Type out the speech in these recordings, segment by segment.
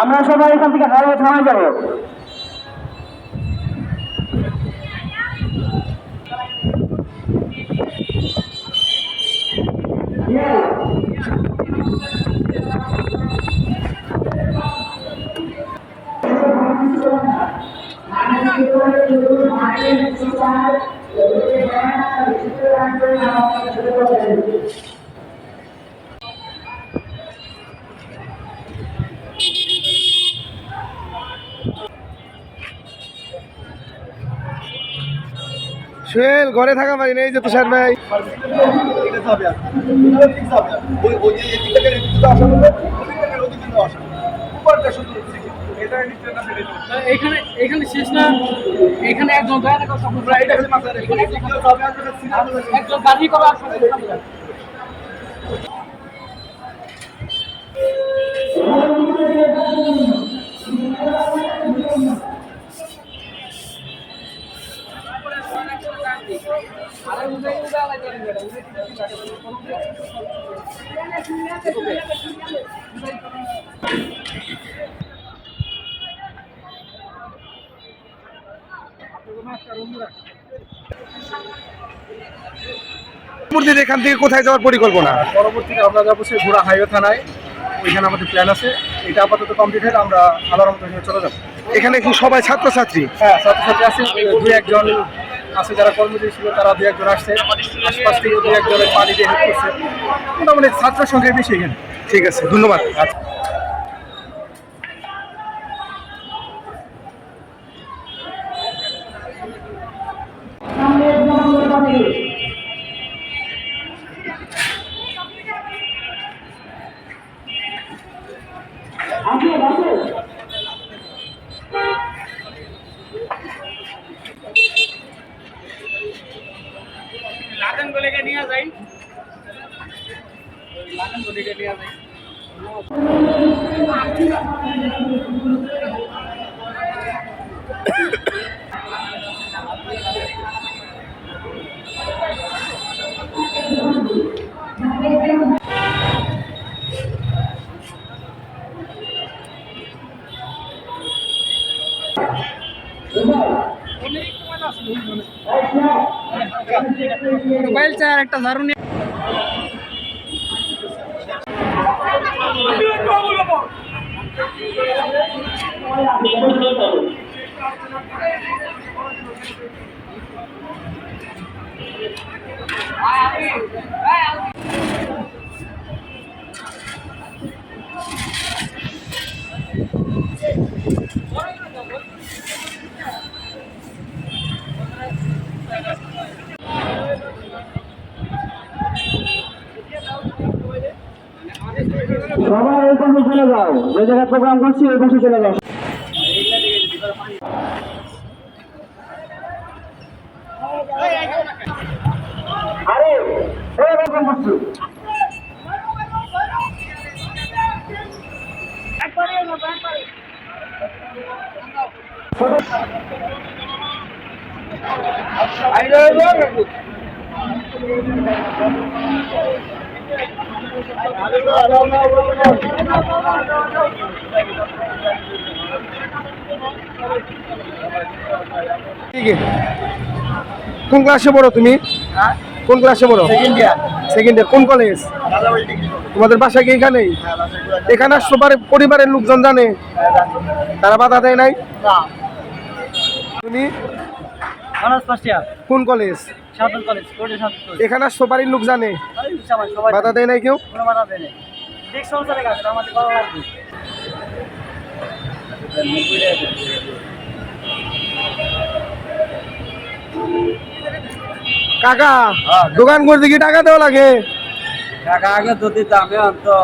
আমরা সবাই এখান থেকে হাইওয়ে থানায় যাব। সোহেল ঘরে থাকা পারি না এই যে তুষার ভাই। এখানে এখানে শেষ না এখানে একজন দাঁড়িয়ে করে পরবর্তীতে এখান থেকে কোথায় যাওয়ার পরিকল্পনা? পরবর্তীতে আমরা যাব সেই ঘোড়া হাইওয়ে থানায়। ওইখানে আমাদের প্ল্যান আছে। এটা আপাতত কমপ্লিট হলে আমরা আলারম চলে যাব। এখানে কি সবাই ছাত্রছাত্রী? হ্যাঁ ছাত্রছাত্রী আছে। দুই একজন আছে যারা কর্মজীবী ছিল তারা দু একজন আসছে। আশপাশ থেকে দু একজনের পানি দিয়ে হেল্প করছে মোটামুটি ছাত্র সংখ্যায় বেশি এখানে। ঠিক আছে ধন্যবাদ। Thank গলিকে बोलेगा निया भाई बोलेगा निया भाई মোবাইল চার একটা ঝাড়ু সবাই এই পাশে চলে যাও। যে জায়গায় প্রোগ্রাম করছি, ওই পাশে চলে যাও। আরে এই প্রোগ্রাম করছি। ঠিক আছে। কোন ক্লাসে পড়ো তুমি? কোন ক্লাসে পড়ো? সেকেন্ড ইয়ার সেকেন্ড ইয়ার কোন কলেজ। তোমাদের বাসা কি এখানেই? এখানে আসছো পারে- পরিবারের লোকজন জানে। তারা বাধা দেয় নাই? তুমি? অনার্স ফার্স্ট ইয়ার কোন কলেজ সাধন কলেজ কোর্টে সাধন কলেজ এখানে আসছো বাড়ির লোক জানে। সবাই বাধা দেয় নাই কেউ? কোনো বাধা দেয় নাই। ঠিক সংসারে কাজ আমাদের করা লাগবে। কাকা দোকান করতে কি টাকা দেওয়া লাগে। টাকা আগে তো দিতাম এখন তো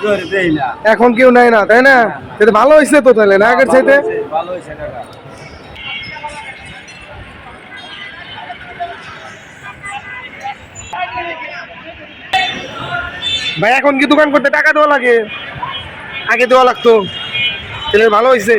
জোরে দেই না। এখন কেউ নেয় না তাই না? সেটা ভালো হয়েছে তো তাহলে না আগের চাইতে? ভালো হয়েছে টাকা। ভাই এখন কি দোকান করতে টাকা দেওয়া লাগে? আগে দেওয়া লাগতো। ছেলে ভালো হয়েছে